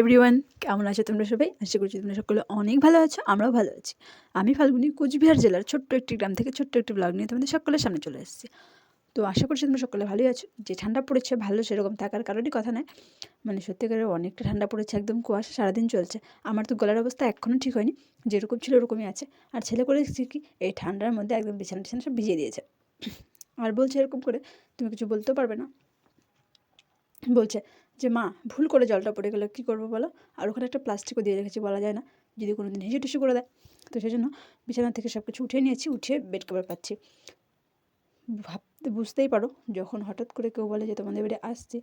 Everyone কেমন আছো তোমরা সবাই? আশা করছি তোমরা সকলে অনেক ভালো আছো, আমরাও ভালো আছি। আমি ফাল্গুনি, কোচবিহার জেলার ছোট্ট একটি গ্রাম থেকে ছোট্ট একটি ব্লগ নিয়ে তোমাদের সকলের সামনে চলে এসেছি। তো আশা করছি তোমরা সকলে ভালোই আছো। যে ঠান্ডা পড়েছে, ভালো সেরকম থাকার কারণই কথা নয়। মানে সত্যিকারের অনেকটা ঠান্ডা পড়েছে, একদম কুয়াশা সারাদিন চলছে। আমার তো গলার অবস্থা এখনও ঠিক হয়নি, যেরকম ছিল ওরকমই আছে। আর ছেলে করেছি কি, এই ঠান্ডার মধ্যে একদম বিছানা টিছানা সব ভিজিয়ে দিয়েছে। আর বলছে এরকম করে, তুমি কিছু বলতেও পারবে না। বলছে যে, মা, ভুল করে জলটা পড়ে গেলো, কী করব বলো? আর ওখানে একটা প্লাস্টিকও দিয়ে রেখেছি, বলা যায় না, যদি কোনো দিন হিসু টিসু করে দেয়। তো সেই জন্য বিছানা থেকে সব কিছু উঠিয়ে নিয়েছি, উঠিয়ে বেড কভার পাচ্ছি। ভাবতে বুঝতেই পারো, যখন হঠাৎ করে কেউ বলে যে, তোমাদের বাড়ি আসছি,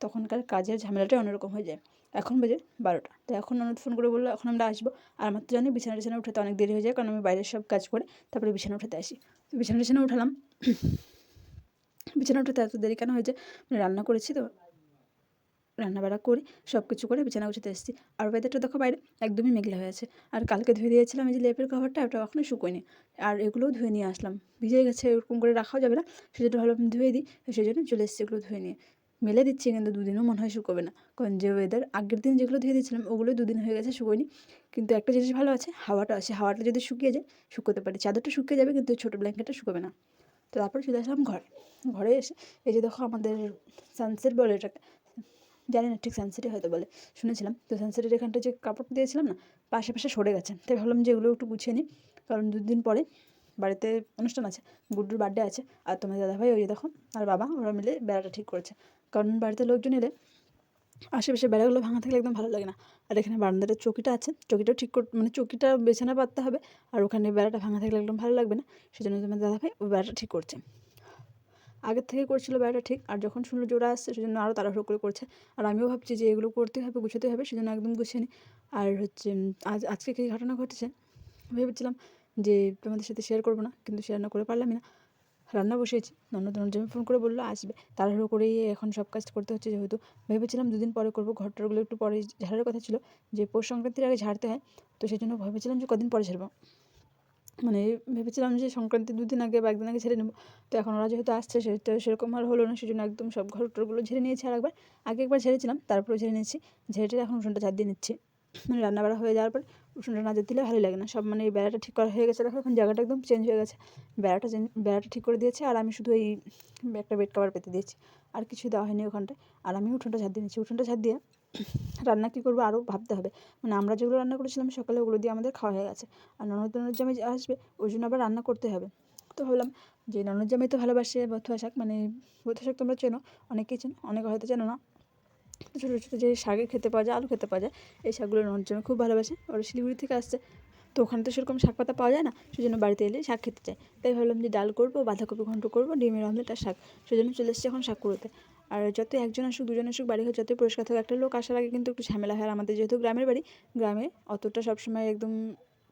তখনকার কাজের ঝামেলাটাই অন্যরকম হয়ে যায়। এখন বাজে বারোটা। তো এখন ননদ ফোন করে বলল, এখন আমরা আসব। আর আমার তো জানি বিছানা টিছানা উঠাতে অনেক দেরি হয়ে যায়, কারণ আমি বাইরের সব কাজ করে তারপরে বিছানা উঠাতে আসি। তো বিছানা টিছানা উঠালাম। বিছানা উঠাতে এত দেরি কেন হয়েছে? মানে রান্না করেছি তো। রান্নাবাড়া করে সব কিছু করে বিছানা গুছাতে এসেছি। আর ওয়েদারটা দেখো বাইরে একদমই মেঘলা হয়ে আছে। আর কালকে ধুয়ে দিয়েছিলাম এই যে লেপের কভারটা ওটা এখনও শুকোয়নি। আর এগুলোও ধুয়ে নিয়ে আসলাম। ভিজে গেছে, এরকম করে রাখাও যাবে না। সেজন্য ভালো ধুয়ে দিই সেই জন্য চলে এসেছি এগুলো ধুয়ে নিয়ে। মেলে দিচ্ছি কিন্তু দুদিনও মনে হয় শুকোবে না। কারণ যে ওয়েদার আগের দিন যেগুলো ধুয়ে দিয়েছিলাম ওগুলো দুদিন হয়ে গেছে শুকোয়নি। কিন্তু একটা জিনিস ভালো আছে, হাওয়াটা আছে। হাওয়াটা যদি শুকিয়ে যায়, শুকোতে পারে। চাদরটা শুকিয়ে যাবে, কিন্তু ছোটো ব্ল্যাঙ্কেটটা শুকোবে না। তো তারপরে চলে আসলাম ঘরে। ঘরে এসে এই যে দেখো আমাদের সানসেট বলে এটাকে জানি না, ঠিক সানসেটই হয়তো বলে। শুনেছিলাম। তো সানসেটের এখানটা যে কাপড় দিয়েছিলাম না, পাশে পাশে সরে গেছে। তাই ভাবলাম যে এগুলো একটু গুছিয়ে নিই। কারণ দুদিন পরে বাড়িতে অনুষ্ঠান আছে, গুড্ডুর বার্থডে আছে, আর তোমার দাদাভাই ওই দেখো, আর বাবা, ওরা মিলে বেড়াটা ঠিক করেছে। কারণ বাড়িতে লোকজন এলে আশেপাশে বেড়াগুলো ভাঙা থাকলে একদম ভালো লাগে না। আর এখানে বারান্দাটা চৌকিটা আছে চৌকিটাও ঠিক কর মানে চৌকিটা বেছানা পাততে হবে, আর ওখানে বেড়াটা ভাঙা থাকলে একদম ভালো লাগবে না। সেজন্য তোমার দাদাভাই ওই বেড়াটা ঠিক করছে। আগের থেকে করছিল বেড়াটা ঠিক। আর যখন শুনলো ওরা আসছে, সেজন্য আরও তাড়াহুড়ো করে করছে। আর আমিও ভাবছি যে এগুলো করতে হবে গুছোতে হবে, সেজন্য একদম গুছিয়ে নিই আর হচ্ছে আজ, আজকে কী ঘটনা ঘটেছে? ভেবেছিলাম যে তোমাদের সাথে শেয়ার করব না, কিন্তু শেয়ার না করে পারলামই না। রান্না বসিয়েছি ননদ ননজমি ফোন করে বলল, আসবে। তাড়াহুড়ো করেই এখন সব কাজ করতে হচ্ছে যেহেতু। ভেবেছিলাম দুদিন পরে করব ঘরটারগুলো একটু পরে, ঝাড়ার কথা ছিল যে পৌষ সংক্রান্তির আগে ঝাড়তে হয়, তো সেই জন্য ভেবেছিলাম যে কদিন পরে ঝাড়বো। মানে ভেবেছিলাম যে সংক্রান্তির দুদিন আগে বা একদিন আগে ঝেড়ে নেব। তো এখন ওরা যেহেতু আসছে সেটা সেরকম আর হলো না, সেজন্য একদম সব ঘর টরগুলো ঝেড়ে নিয়েছি আর একবার আগে একবার ঝেড়েছিলাম তারপরে ঝেড়ে নিয়েছি। ঝেড়ে এখন উঠোনটা ঝাড় দিয়ে নিচ্ছি। মানে রান্নাবাড়া হয়ে যাওয়ার পর উঠোনটা না দিলে ভালোই লাগে না। সব মানে এই বেড়াটা ঠিক করা হয়ে গেছে। দেখো এখন জায়গাটা একদম চেঞ্জ হয়ে গেছে। বেড়াটা চেঞ্জ বেড়াটা ঠিক করে দিয়েছে, আর আমি শুধু এই একটা বেড কভার পেতে দিয়েছি। আর কিছু দেওয়া হয়নি ওখানটায়। আর আমি উঠোনটা ঝাড় দিয়ে নিচ্ছি। উঠোনটা ঝাড় দিয়ে রান্না কী করব আরও ভাবতে হবে। মানে আমরা যেগুলো রান্না করেছিলাম সকালে ওগুলো দিয়ে আমাদের খাওয়া হয়ে গেছে। আর ননদ ননদ জামাই আসবে, ওই জন্য আবার রান্না করতে হবে। তো ভাবলাম যে ননদ তো ভালোবাসে বথুয়া শাক মানে বথুয়া শাক তোমরা চেনো, অনেকেই চেনো, অনেকে হয়তো চেনো না। ছোটো ছোটো যে শাকে খেতে পাওয়া যায়, আলু খেতে পাওয়া যায়, এই শাকগুলো ননদ খুব ভালোবাসে। ওরা শিলিগুড়ি থেকে আসছে, তো ওখানে তো সেরকম শাক পাতা পাওয়া যায় না, সেজন্য বাড়িতে এলে শাক খেতে চাই তাই ভাবলাম যে ডাল করব, বাঁধাকপি ঘন্ট করব, ডিমের অমলেট আর শাক, সেজন্য চলে এসেছি এখন শাক করতে আর যত একজন আসুক, দুজন আসুক, বাড়ি হোক যত পরিষ্কার থাকুক, একটা লোক আসার আগে কিন্তু একটু ঝামেলা হয়। আমাদের যেহেতু গ্রামের বাড়ি, গ্রামে অতটা সবসময় একদম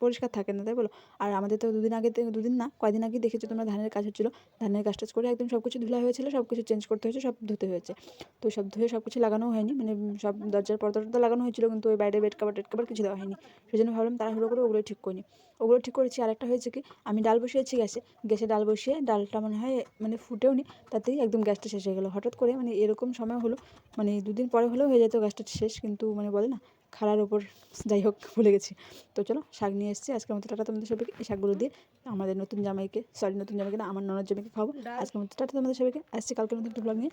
পরিষ্কার থাকে না, তাই বলো? আর আমাদের তো দুদিন আগে দুদিন না, কয়দিন আগে দেখেছ তোমরা ধানের কাজ হচ্ছিল? ধানের কাজ টাজ করে একদম সব কিছু ধুলা হয়েছিলো সব কিছু চেঞ্জ করতে হয়েছে, সব ধুতে হয়েছে। তো সব ধুয়ে সব কিছু লাগানো হয়নি মানে সব দরজার পর্দা টর্দা লাগানো হয়েছিলো, কিন্তু ওই বাইরে বেড কাভার টেড কাভার কিছু দেওয়া হয়নি। সেই জন্য ভাবলাম তাড়াহুড়ো করে ওগুলো ঠিক করিনি ওগুলো ঠিক করেছি, আরেকটা হয়েছে কি, আমি ডাল বসিয়েছি গ্যাসে। গ্যাসে ডাল বসিয়ে ডালটা মনে হয় মানে ফুটেও নি, তাতেই একদম গ্যাসটা শেষ হয়ে গেলো। হঠাৎ করে মানে এরকম সময় হলো মানে দুদিন পরে হলেও হয়ে যেত গ্যাসটা শেষ, কিন্তু মানে বলে না খাড়ার ওপর যাই হোক ভুলে গেছি। তো চলো শাক নিয়ে এসেছি। আজকের মতো টাটা তোমাদের সবাইকে। এই শাকগুলো দিয়ে আমাদের নতুন জামাইকে সরি নতুন জামাইকে না আমার ননার জামাইকে খাব আজকের মতো টাটা তোমাদের সবাইকে। আসছি কালকের মতো একটু ব্লগ নিয়ে।